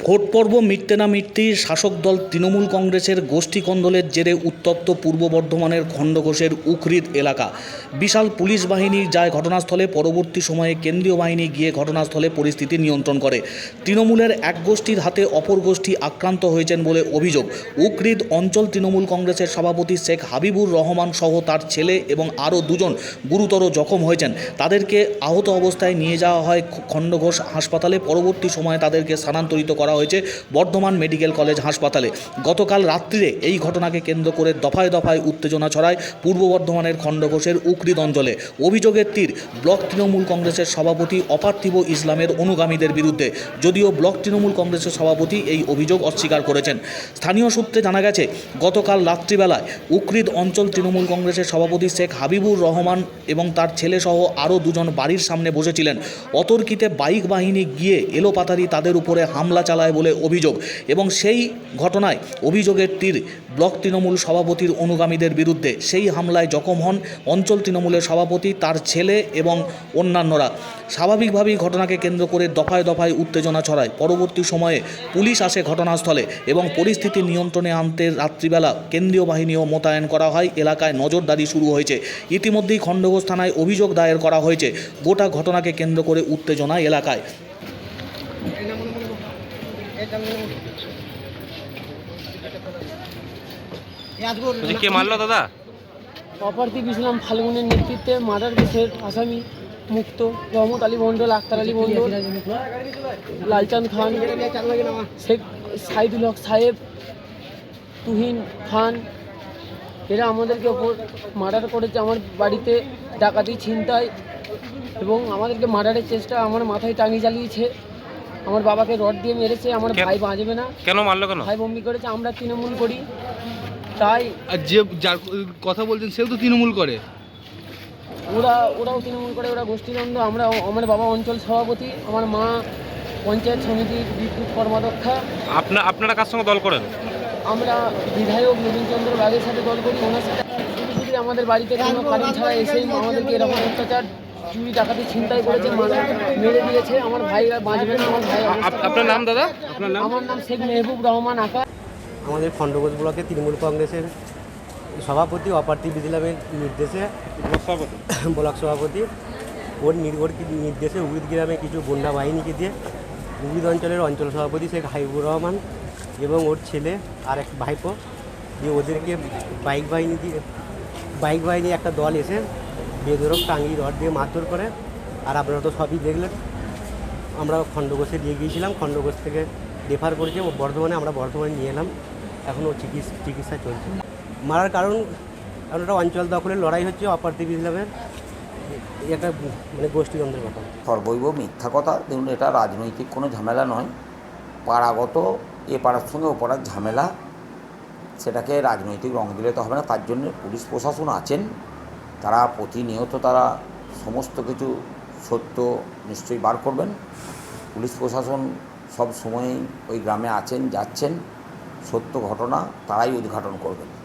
Vote পর্ব মিটতে না মিটতেই শাসক দল তৃণমূল কংগ্রেসের গোষ্ঠী কন্দলের জেরে উত্তপ্ত পূর্ব বর্ধমানের খণ্ডঘোষের উখরিদ এলাকা। বিশাল পুলিশ বাহিনী যায় ঘটনাস্থলে, পরবর্তী সময়ে কেন্দ্রীয় বাহিনী গিয়ে ঘটনাস্থলে পরিস্থিতি নিয়ন্ত্রণ করে। তৃণমূলের এক গোষ্ঠীর হাতে অপর গোষ্ঠী আক্রান্ত হয়েছেন বলে অভিযোগ। উখরিদ অঞ্চল তৃণমূল কংগ্রেসের সভাপতি শেখ হাবিবুর রহমান সহ তার ছেলে এবং আরও দুজন গুরুতর জখম হয়েছেন। তাদেরকে আহত অবস্থায় নিয়ে যাওয়া হয় খণ্ডঘোষ হাসপাতালে। পরবর্তী সময়ে তাদেরকে স্থানান্তরিত করা হয়েছে বর্ধমান মেডিকেল কলেজ হাসপাতালে। গতকাল রাত্রিরে এই ঘটনাকে কেন্দ্র করে দফায় দফায় উত্তেজনা ছড়ায় পূর্ব বর্ধমানের খণ্ডঘোষের উকরিদ অঞ্চলে অভিযোগের তীর, ব্লক তৃণমূল কংগ্রেসের সভাপতি অপার্থিব ইসলামের অনুগামীদের বিরুদ্ধে। যদিও ব্লক তৃণমূল কংগ্রেসের সভাপতি এই অভিযোগ অস্বীকার করেছেন। স্থানীয় সূত্রে জানা গেছে, গতকাল রাত্রিবেলায় উকরিদ অঞ্চল তৃণমূল কংগ্রেসের সভাপতি শেখ হাবিবুর রহমান এবং তার ছেলেসহ আরও দুজন বাড়ির সামনে বসেছিলেন। অতর্কিতে বাইক বাহিনী গিয়ে এলোপাতারি তাদের উপরে হামলা চালায় বলে অভিযোগ। এবং সেই ঘটনায় অভিযোগের তীর ব্লক তৃণমূল সভাপতির অনুগামীদের বিরুদ্ধে। সেই হামলায় জখম হন অঞ্চল তৃণমূলের সভাপতি, তার ছেলে এবং অন্যান্যরা। স্বাভাবিকভাবেই ঘটনাকে কেন্দ্র করে দফায় দফায় উত্তেজনা ছড়ায়। পরবর্তী সময়ে পুলিশ আসে ঘটনাস্থলে এবং পরিস্থিতি নিয়ন্ত্রণে আনতে রাত্রিবেলা কেন্দ্রীয় বাহিনীও মোতায়েন করা হয়। এলাকায় নজরদারি শুরু হয়েছে। ইতিমধ্যেই খণ্ডঘোষ থানায় অভিযোগ দায়ের করা হয়েছে। গোটা ঘটনাকে কেন্দ্র করে উত্তেজনা এলাকায়। কে মারলো দাদা? অপার্থিব ইসলাম ফাল্গুনের নেতৃত্বে মার্ডার কেসের আসামি মুক্ত রহমত আলী মণ্ডল আক্তার আলী মণ্ডল লালচাঁদ খান শেখ সাইদুল হক সাহেব তুহিন খান। এরা আমাদেরকে ওপর মার্ডার করেছে আমার বাড়িতে ডাকাতি ছিনতাই এবং আমাদেরকে মার্ডারের চেষ্টা আমার মাথায় টাঙিয়ে চালিয়েছে আমার বাবাকে রড দিয়ে মেরেছে আমার ভাই বাঁচবে না। কেন মারলো কেন? ভাই বমি করেছে আমরা তৃণমূল করি। তাই আর যে যার কথা বলছেন সেও তো তৃণমূল করে। ওরা ওরাও তৃণমূল করে ওরা গোষ্ঠীদ্বন্দ্ব আমরা আমার বাবা অঞ্চল সভাপতি আমার মা পঞ্চায়েত সমিতির বিদ্যুৎ কর্মাধ্যক্ষা। আপনার আপনারা কার সঙ্গে দল করেন? আমরা বিধায়ক নবীনচন্দ্র বাগের সাথে দল করি ওনার সাথে শুধু শুধু আমাদের বাড়িতে কোনো কারণ ছাড়া এসেই আমাদেরকে এরকম অত্যাচার চুরি ডাকাতি ছিনতাই করেছে মানুষ মেরে দিয়েছে। আমার ভাইরা বাঁচবে না আমার ভাই আপনার নাম দাদা? আপনার নাম? আমার নাম শেখ মেহবুব রহমান আকা আমাদের খণ্ডঘোষ ব্লকে তৃণমূল কংগ্রেসের সভাপতি অপার্থিব ইসলামের নির্দেশে ব্লক সভাপতি ওর নির- ওর কি নির্দেশে উড়িদ গ্রামে কিছু বন্যা বাহিনীকে দিয়ে উড়িদ অঞ্চলের অঞ্চল সভাপতি শেখ হাইবুর রহমান এবং ওর ছেলে আর এক ভাইপো দিয়ে ওদেরকে বাইক বাহিনী দিয়ে বাইক বাহিনী একটা দল এসে বেদরক টাঙ্গি রড দিয়ে মারধর করে, আর আপনারা তো সবই দেখলেন। আমরা খণ্ডঘোষে দিয়ে গিয়েছিলাম খণ্ডঘোষ থেকে রেফার করেছে বর্ধমানে আমরা বর্ধমানে নিয়ে এলাম। এখন ও চিকিৎসা চিকিৎসা চলছে। মারার কারণ কারণ একটা অঞ্চল দখলের লড়াই হচ্ছে অপার্থিব ইসলামের একটা মানে গোষ্ঠীদ্বন্দ্বের কথা সর্বৈব মিথ্যা কথা। দেখুন, এটা রাজনৈতিক কোনো ঝামেলা নয়। পাড়াগত, এ পাড়ার সঙ্গে ও পাড়ার ঝামেলা। সেটাকে রাজনৈতিক রং দিলে তো হবে না। তার জন্য পুলিশ, প্রশাসন আছেন। তারা প্রতিনিয়ত তারা সমস্ত কিছু সত্য নিশ্চয়ই বার করবেন। পুলিশ প্রশাসন সব সময়ই ওই গ্রামে আছেন, যাচ্ছেন। সত্য ঘটনা তারাই উদ্ঘাটন করবেন।